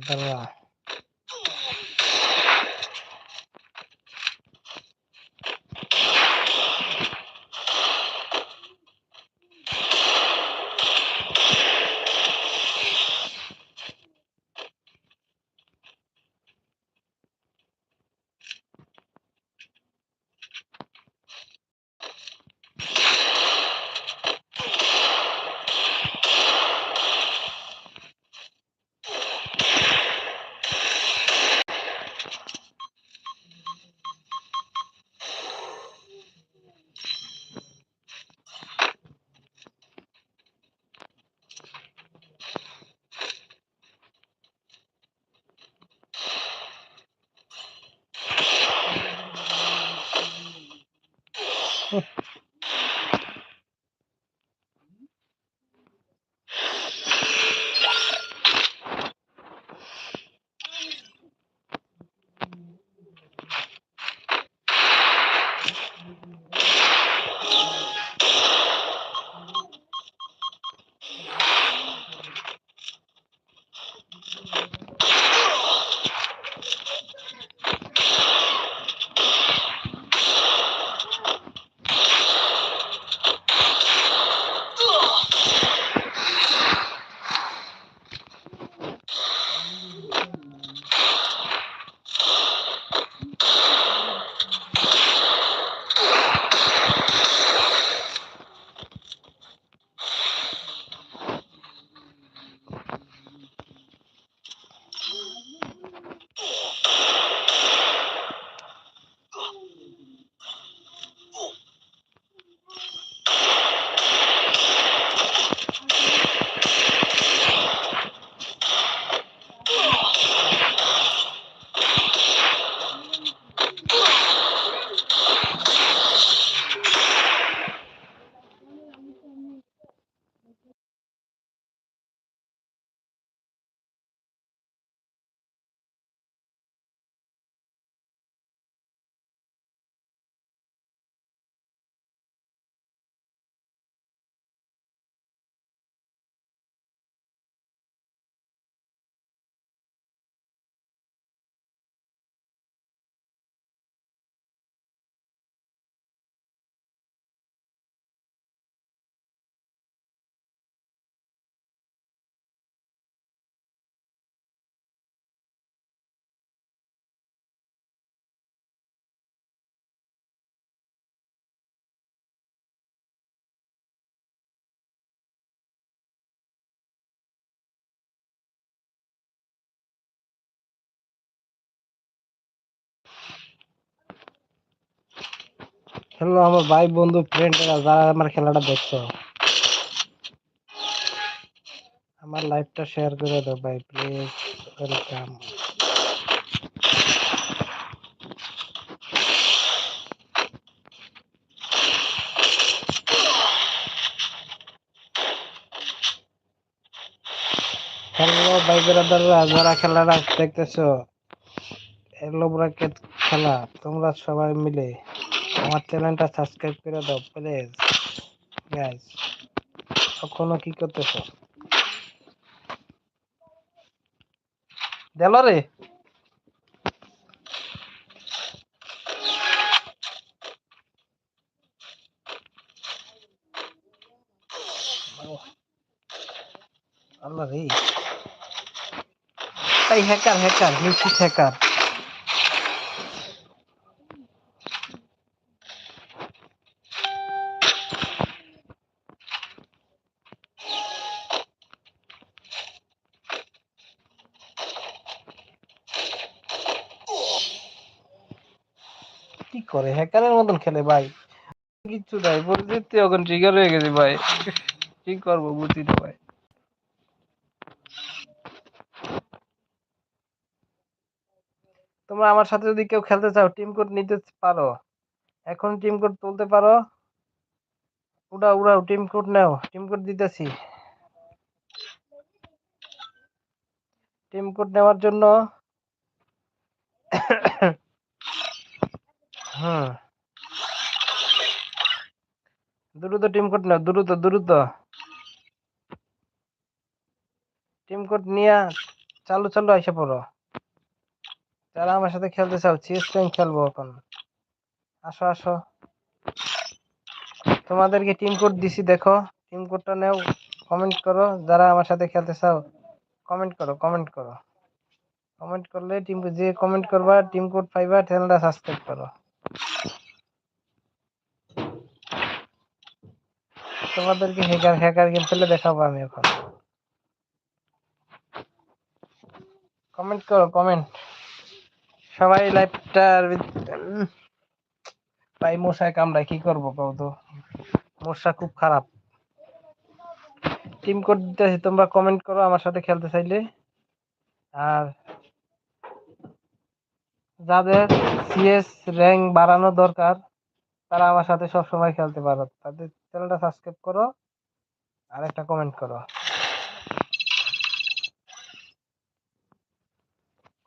Hello আমার ভাই hello, আমার ভাই, বন্ধু ফ্রেন্ডরা যারা আমার খেলাটা দেখছ। আমার লাইভটা শেয়ার করে দাও ভাই প্লিজ ওয়েলকাম হ্যালো, ভাই ব্রাদাররা, যারা খেলাটা দেখতেছো এলো খেলা, তোমরা সবাই মিলে। আমার চ্যানেলটা সাবস্ক্রাইব করে দাও প্লিজ গাইস এখনও কি করতেছো? দিল রে। আল্লাহ রে। এই হ্যাকার হ্যাকার নিশ্চিত হ্যাকার করে হ্যাকারের মতন খেলে ভাই। কিচ্ছু নাই পরিস্থিতি এখন ট্রিগার হয়ে গেছে ভাই। কি করব বুঝি না ভাই। তোমরা আমার সাথে যদি কেউ খেলতে চাও টিম কোড নিতে পারো। এখন টিম কোড তুলতে পারো। উড়াও উড়াও টিম কোড নাও। টিম কোড দিতেছি। টিম কোড নেওয়ার জন্য হুম দ্রুত টিম কোড নাও, দ্রুত দ্রুত। টিম কোড নিয়ে চালু চালু আইসা পড়ো। যারা আমার সাথে খেলতে চাও চিস র্যাঙ্ক খেলব এখন। আসো আসো। তোমাদেরকে টিম কোড দিছি, দেখো। টিম কোডটা নেও কমেন্ট করো। যারা আমার সাথে খেলতে চাও কমেন্ট করো কমেন্ট করো। কমেন্ট করলে টিম যে কমেন্ট করবা, টিম কোড পাইবা চ্যানেলটা সাবস্ক্রাইব করো। তোমাদেরকে হ্যাকার হ্যাকার গেম খেলে দেখাবো আমি এখন। কমেন্ট করো কমেন্ট সবাই লাইভটার ভাই মশায় কামড়ায়, কি করব কও তো? মশা খুব খারাপ। টিম কোড দিতেছি, তোমরা কমেন্ট করো আমার সাথে খেলতে চাইলে। আর যাদের সিএস র্যাঙ্ক বাড়ানো দরকার, তারা আমার সাথে সব সময় খেলতে পারো। তাদের চ্যানেলটা সাবস্ক্রাইব করো আর একটা কমেন্ট করো।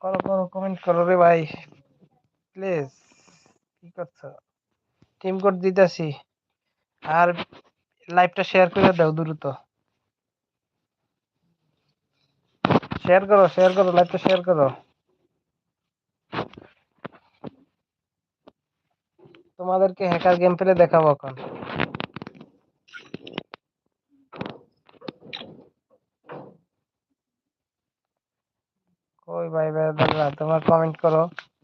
করো করো কমেন্ট করো রে ভাই। প্লিজ কি করছ? টিম কোড দিতেছি। আর লাইভটা শেয়ার করে দাও দ্রুত। শেয়ার করো শেয়ার করো লাইভটা শেয়ার করো। তোমাদেরকে হ্যাকার গেম প্লে দেখাবো এখন। কই ভাই ভাই তোমার কমেন্ট করো।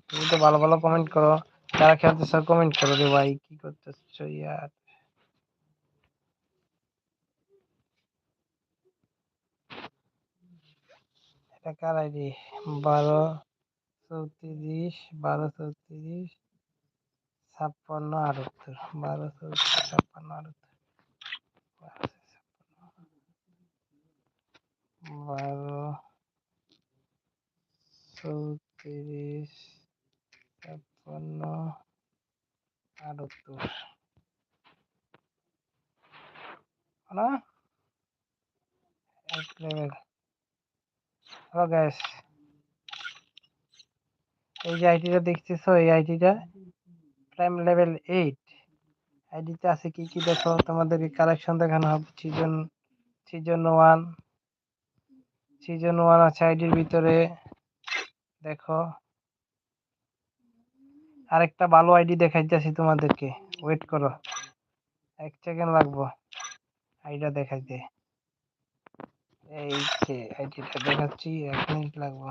তুমি তো ভালো ভালো কমেন্ট করো। যারা খেলতেছ কমেন্ট করো রে ভাই, কি করতেছো ইয়ার? কার আইডি বারো চৌত্রিশ বারো চৌত্রিশ, ছাপ্পান্ন, আটাত্তর। বারো চৌত্রিশ, ছাপ্পান্ন, আটাত্তর। বারো চৌত্রিশ ছাপ্পান্ন আটাত্তর লেভেল হ্যালো গ্যাস এই যে আইডিটা দেখতেছো, এই আইডিটা প্রাইম লেভেল এইট আইডিতে আছে কি কি দেখো? তোমাদের কালেকশন দেখানো হবে। Season season one season one আছে আইডির ভিতরে। দেখো। আরেকটা ভালো আইডি দেখাইতেছি তোমাদেরকে। ওয়েট করো। এক সেকেন্ড লাগবো আইডিটা দেখাইতে। এই যে আইডিটা দেখাচ্ছি, এক মিনিট লাগবো।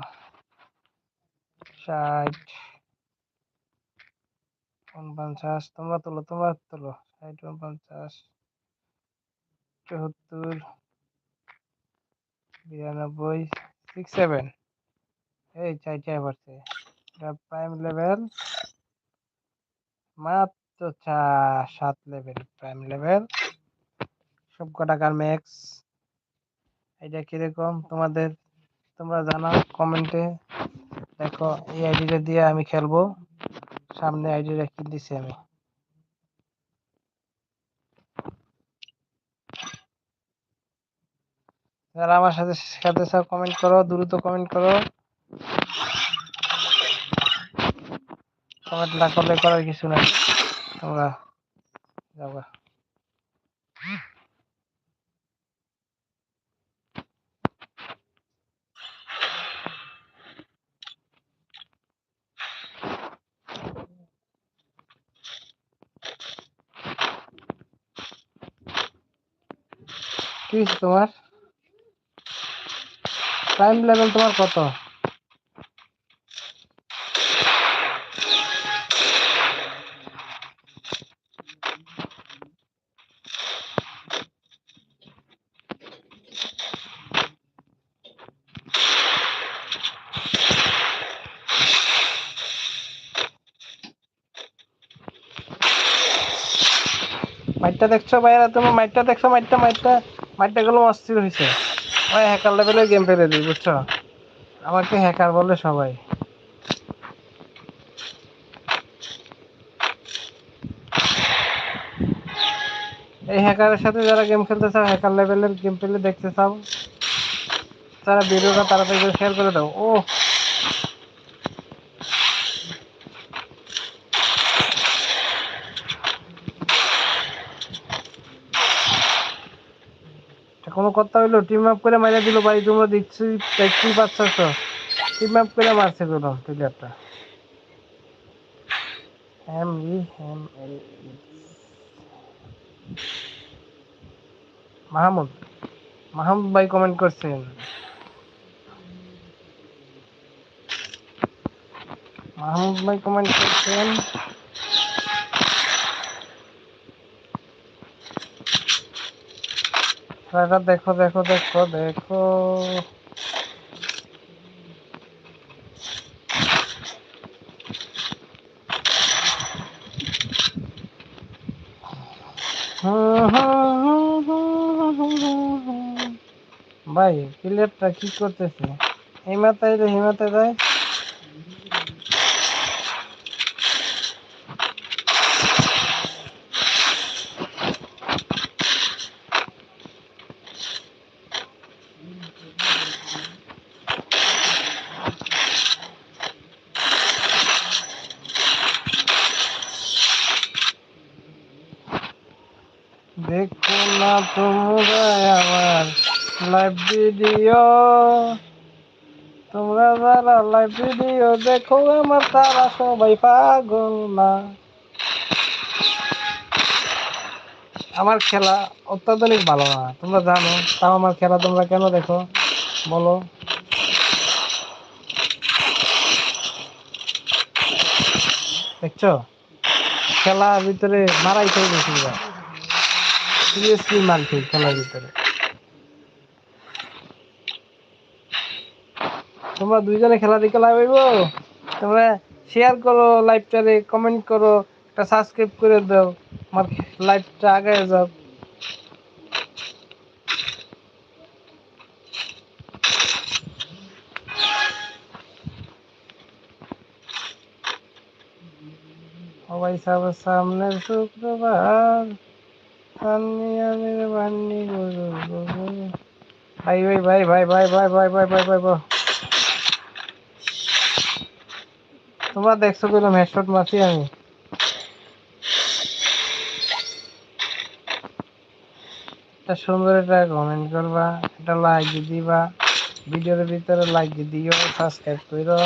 ষাট উনপঞ্চাশ, তোমরা তোলো তোমরা তোলো। ষাট উনপঞ্চাশ, চুয়াত্তর, বিরানব্বই সিক্স সেভেন এই চাই পারছে এটা প্রাইম লেভেল মাত্র চা সাত লেভেল প্রাইম লেভেল সব কটাকার ম্যাক্স এটা কীরকম? তোমাদের, তোমরা জানাও কমেন্টে দেখো, এই আইডিটা দিয়ে আমি খেলব। সামনে আইডি রেখে দিছি আমি? যারা আমার সাথে সাথে সব কমেন্ট করো, দ্রুত কমেন্ট করো। কমেন্ট না করলে করার কিছু নাই। তোমরা যাবা তোমার? টাইম লেভেল তোমার কত? মাইটটা দেখছ ভাইরা তুমি মাইটটা দেখছ? মাইটটা মাইটটা মাইটটা গুলো অস্থির হয়েছে ভাই হ্যাকার লেভেলের গেম ফেলে দিই, বুঝছ? আমাকে হ্যাকার বলে সবাই। এই হ্যাকারের সাথে যারা গেম খেলতে চাও হ্যাকার লেভেলের গেম প্লে দেখতে চাও। তারা ভিডিওটা তাড়াতাড়ি শেয়ার করে দাও। ও এটা কোনো কথা হইল টিম আপ করে মাইরা দিল ভাই, তোমরা দেখছি, দেখতেই পাচ্ছ টিম আপ করে মারছে কোনো প্লেয়ারটা M E M L Mahmud Mahmud ভাই কমেন্ট করছেন। মাহমুদ ভাই কমেন্ট করছেন। ট্রাইলার দেখো দেখো দেখো দেখো। ভাই প্লেয়ারটা কি করতেছে? মাথায় রে এই মাথায় যায় দেখো না তোমরা আমার ভিডিও তোমরা যারা লাইভ ভিডিও দেখো, আমার তারা সবাই পাগল না। আমার খেলা অত্যাধুনিক ভালো না, তোমরা জানো, তাও আমার খেলা তোমরা কেন দেখো? বলো। দেখছ? খেলার ভিতরে মারাই খেয়ে গেছি সিরিয়াসলি মার খেয়ে খেলার ভিতরে। তোমরা দুইজনে খেলা দেখে লাভ হইব তোমরা শেয়ার করো লাইভটারে কমেন্ট করো একটা সাবস্ক্রাইব করে দাও আমার লাইভটা আগে যাও সবাই শুক্রবার সামনে গরু গরু। ভাই ভাই ভাই ভাই ভাই ভাই ভাই ভাই ভাই ভাই ভাই তোমরা দেখছ কইলাম হেডশট মারছি আমি। সুন্দর একটা কমেন্ট করবা এটা লাইক দিবা, ভিডিওর ভিতরে লাইক দিও সাবস্ক্রাইব করো।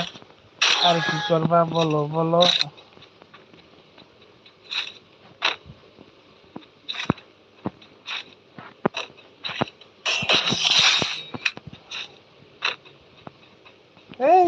আর কি করবা বলো বলো এই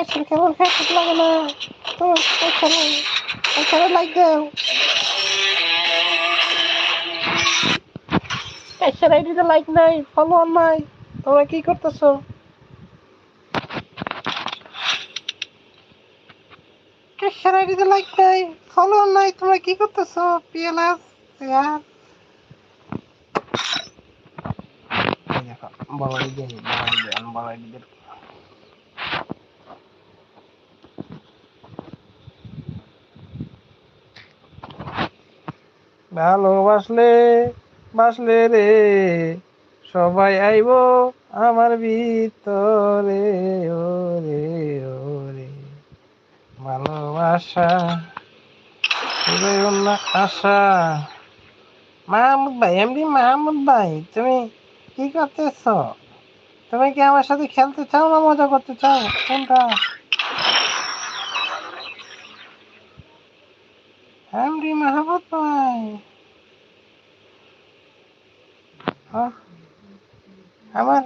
কাইছার কেমন খাইতে লাগে না তো কাইছার কাইছারে লাইক দাও কাইছার আইডিতে লাইক নাই ফলোয়ার নাই তোমরা কি করতেছো কাইছার আইডিতে লাইক নাই ফলোয়ার নাই তোমরা কি করতেছো পিএলএস ইয়ার দেখো বড় আইডি বড় আইডি বড় ভালোবাসলে বাসলে রে, সবাই আইব আমার ভিতরে, ওরে ওরে। ভালোবাসা না আশা। মাহমুদ ভাই এমনি মাহমুদ ভাই, তুমি কি করতেছ? তুমি কি আমার সাথে খেলতে চাও না মজা করতে চাও? কোনটা? এমনি মাহমুদ ভাই। আমার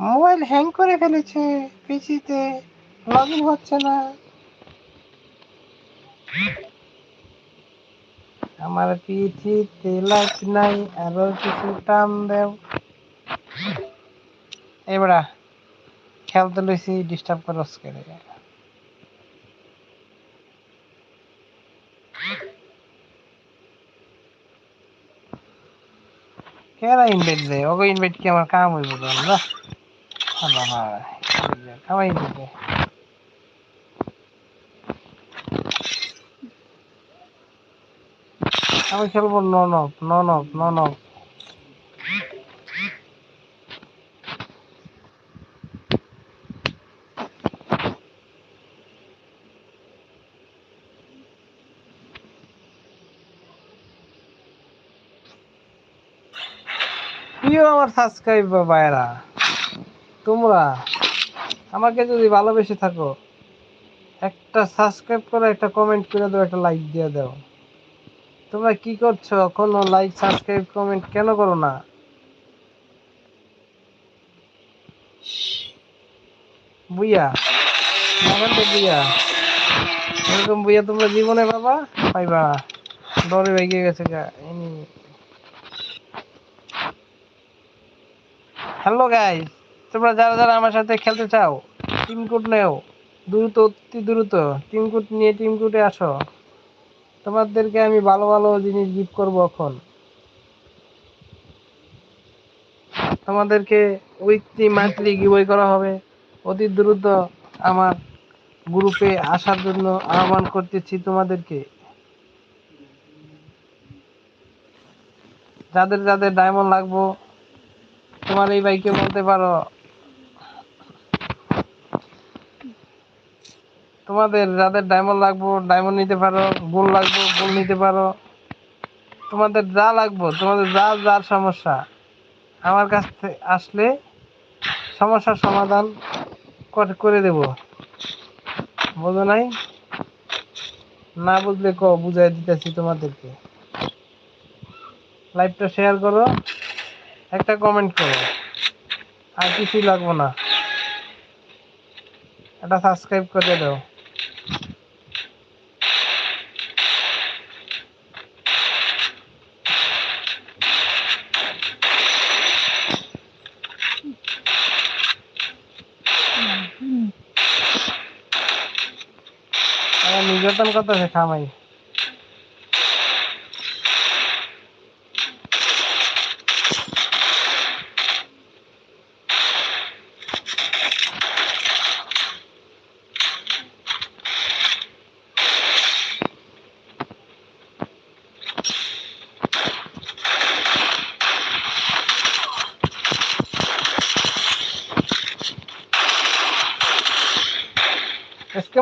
মোবাইল হ্যাং করে ফেলেছে পিসিতে লগ ইন হচ্ছে না। আমার পিসিতে লাইট নাই, আরও কিছু টান দেও। এবারা খেলতে লইছি ডিস্টার্ব করে কেরা ইনভাইট দেয় ওকে ইনভাইট কি আমার কাম হইব না আল্লাহ ভাই কামাই দিতে আমি খেলব নন অফ নন অফ নন অফ আমার সাবস্ক্রাইব ভাইরা তোমরা আমাকে যদি ভালোবেসে থাকো, একটা সাবস্ক্রাইব করে, একটা কমেন্ট করে দাও, একটা লাইক দিয়ে দাও। তোমরা কি করছ? কোনো লাইক সাবস্ক্রাইব কমেন্ট কেন করো না? বুইয়া আমার তো বুইয়া। এরকম বুইয়া তোমরা জীবনে পাবা? পাইবা। ডরে ভেঙে গেছে গা হ্যালো গাইস তোমরা যারা যারা আমার সাথে খেলতে চাও টিম কোড নেও। দ্রুত, অতি দ্রুত টিম কোড নিয়ে টিম কোডে আসো। তোমাদেরকে আমি ভালো ভালো জিনিস গিফট করব এখন। তোমাদেরকে উইকলি মান্থলি গিভওয়ে করা হবে। অতি দ্রুত আমার গ্রুপে আসার জন্য আহ্বান করতেছি তোমাদেরকে। যাদের যাদের ডায়মন্ড লাগবো তোমার এই বাইকে বলতে পারো। তোমাদের যাদের ডায়মন্ড লাগবো ডায়মন্ড নিতে পারো গোল লাগবো গোল নিতে পারো। তোমাদের যা লাগবো, তোমাদের যা যার সমস্যা, আমার কাছ থেকে আসলে সমস্যার সমাধান করে দেব। বোঝো নাই? না বুঝলে ক বুঝাই দিতেছি তোমাদেরকে। লাইভটা শেয়ার করো। একটা কমেন্ট করো। আর কিছুই লাগবো না। একটা সাবস্ক্রাইব করে দাও। নির্যাতন করতেছে খামাই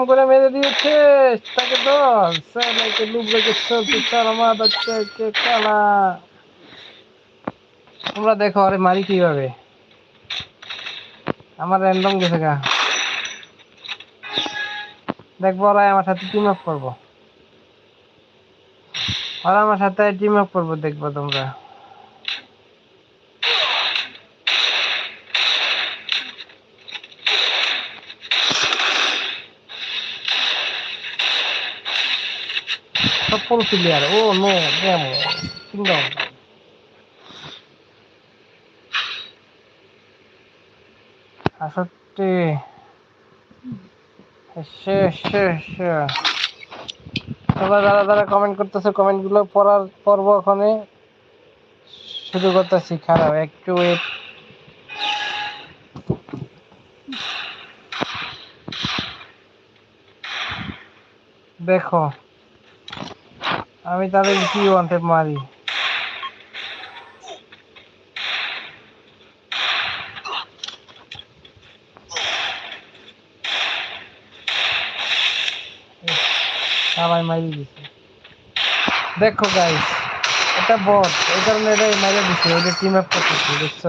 করে মেরে দিয়েছে। তাকে দল স্যার, নাকি লুপ রেখে চলছে। স্যার, আমার কে কালা। তোমরা দেখো, আরে মারি কীভাবে। আমার র্যান্ডম গেছে গা। দেখব ওরা আমার সাথে টিম আপ করব। ওরা আমার সাথে টিম আপ করব, দেখব তোমরা। Clear. Oh no, damn. Kingdom. আষট্টি তোমরা যারা যারা কমেন্ট করতেছে কমেন্টগুলো পড়ার পর্ব ওখানে শুরু করতেছি খারাপ একটু ওয়েট দেখো আমি তাদের কি ওয়ান্টেড মারি? দেখো গাইস এটা বট এই কারণে এটা মারি দিছে। ওই যে টিম আপ করতেছে, দেখছ?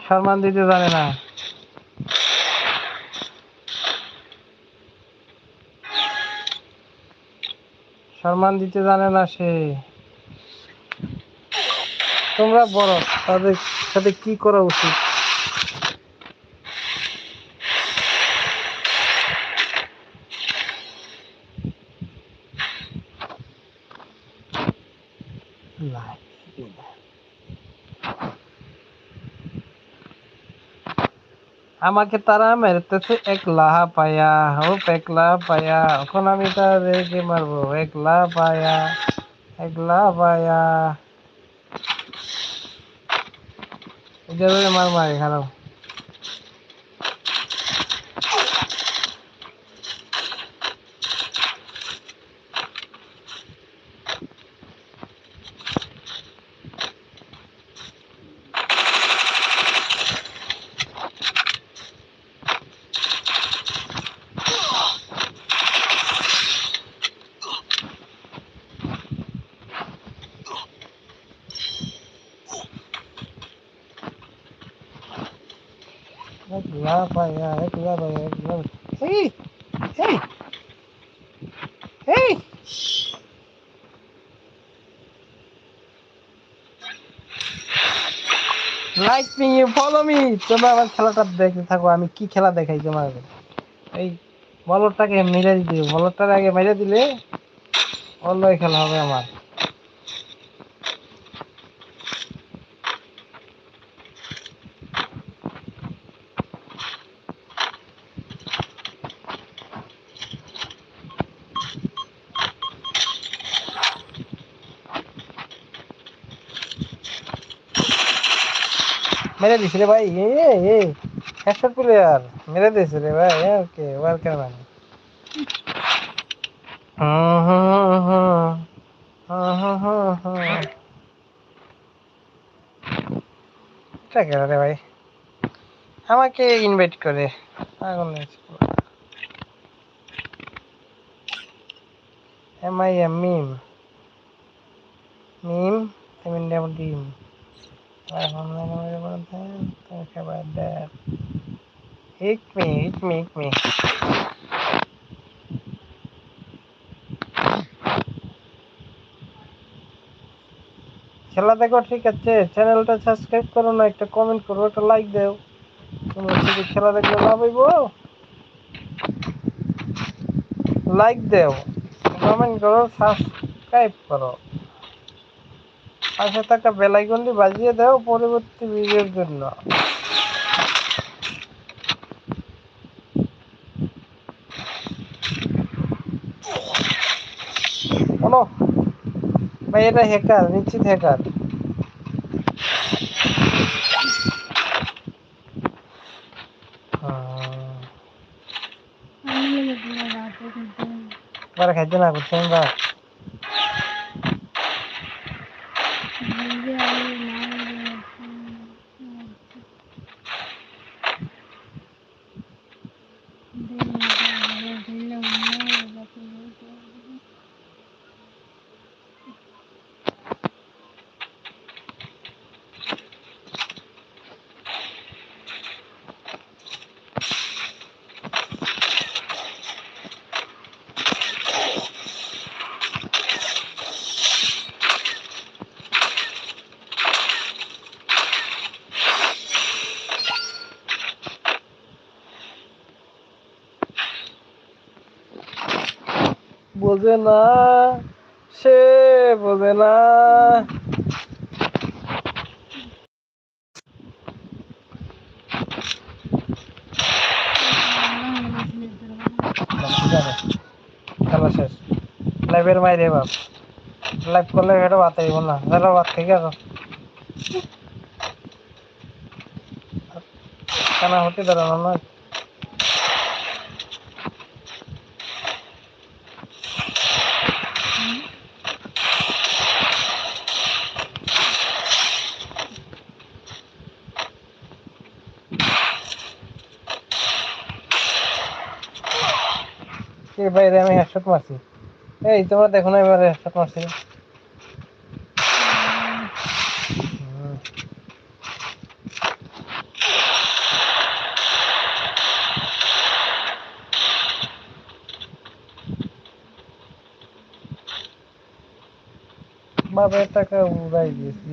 সম্মান দিতে জানে না। সম্মান দিতে জানে না সে। তোমরা বড় তাদের সাথে কি করা উচিত? আমাকে তারা মেরতেছে, একলা পায়া, ও একলা পায়া। এখন আমি তাদেরকে মারবো, একলা পায়া একলা পায়া। এদের মার মারে খারাপ। এক লাভ আয়া এক লাভ এই এই এই লাইক মি ফলো মি তোমরা আমার খেলাটা দেখতে থাকো, আমি কি খেলা দেখাই তোমার এই বলরটাকে মেরে দিতে বলরটার আগে মেরে দিলে অন্য খেলা হবে আমার। মেরে দিস রে ভাই এ এ হেডশট প্লেয়ার মেরে দিস রে ভাই ওকে এটা কেন রে ভাই? আমাকে ইনভাইট করে নাকি এম আই এম মিম মিম সেভেন ডাবল ডিম এক মিনিট এক মিনিট মিনিট খেলা দেখো, ঠিক আছে? চ্যানেলটা সাবস্ক্রাইব করো, না একটা কমেন্ট করো, একটা লাইক দাও। শুধু খেলা দেখলে লাভ হইব লাইক দাও। কমেন্ট করো সাবস্ক্রাইব করো। পাশে থাকা বেলাইকনটি বাজিয়ে দাও পরবর্তী ভিডিওর জন্য। ভাই এটা হ্যাকার নিশ্চিত হ্যাকার বারা খাইতে না করছেন বা বোঝে না, সে বোঝে না। শেষ। লাইভের মাইরে বাপ। লাইভ করলে এটা বাত আইব না। ধরো থেকে আসো কেন হতে দাঁড়ানো না? বাইরে আমি হেডশট মারছি এই, তোমরা দেখো না এবারে হেডশট মারছি। বাবার টাকা উড়াই দিয়েছি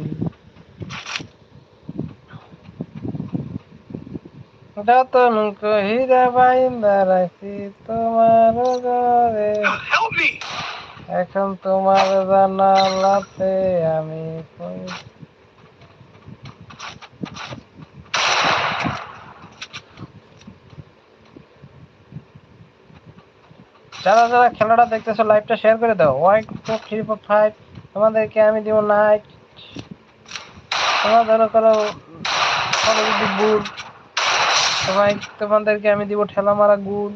যতন কহিরা বাইন্দা রাখি তোমার ঘরে এখন তোমার জানালাতে আমি যারা যারা খেলাটা দেখতেছো লাইভটা শেয়ার করে দাও। One two three four five তোমাদেরকে আমি দিব নাইট তোমরা ধরো করো পরবর্তী সবাই তোমাদেরকে আমি দিব ঠেলা মারা গুণ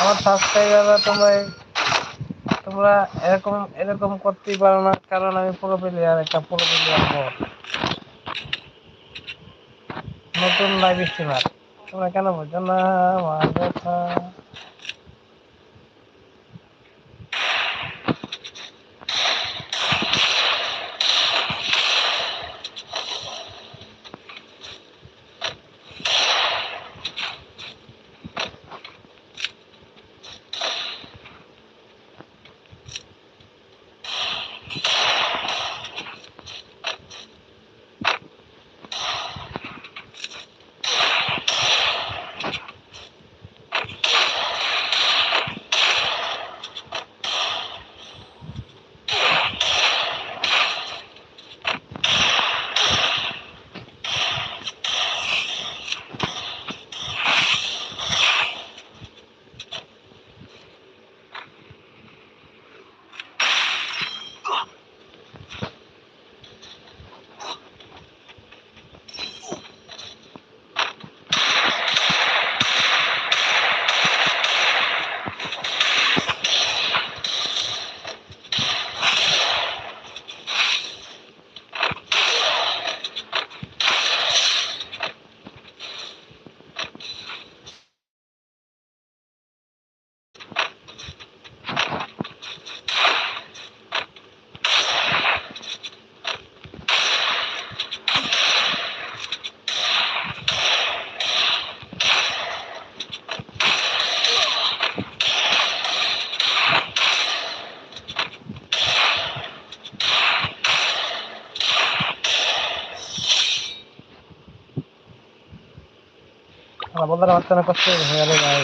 আমার সাবস্ক্রাইবাররা তোমরা তোমরা এরকম এরকম করতেই পারো না, কারণ আমি পুরো প্লেয়ার একটা পুরো প্লেয়ার বট নতুন লাইভ স্ট্রিমার তোমরা কেন বোঝো না? আমার কথা আমার বলার আমার তো কষ্ট হয়ে গেল ভাই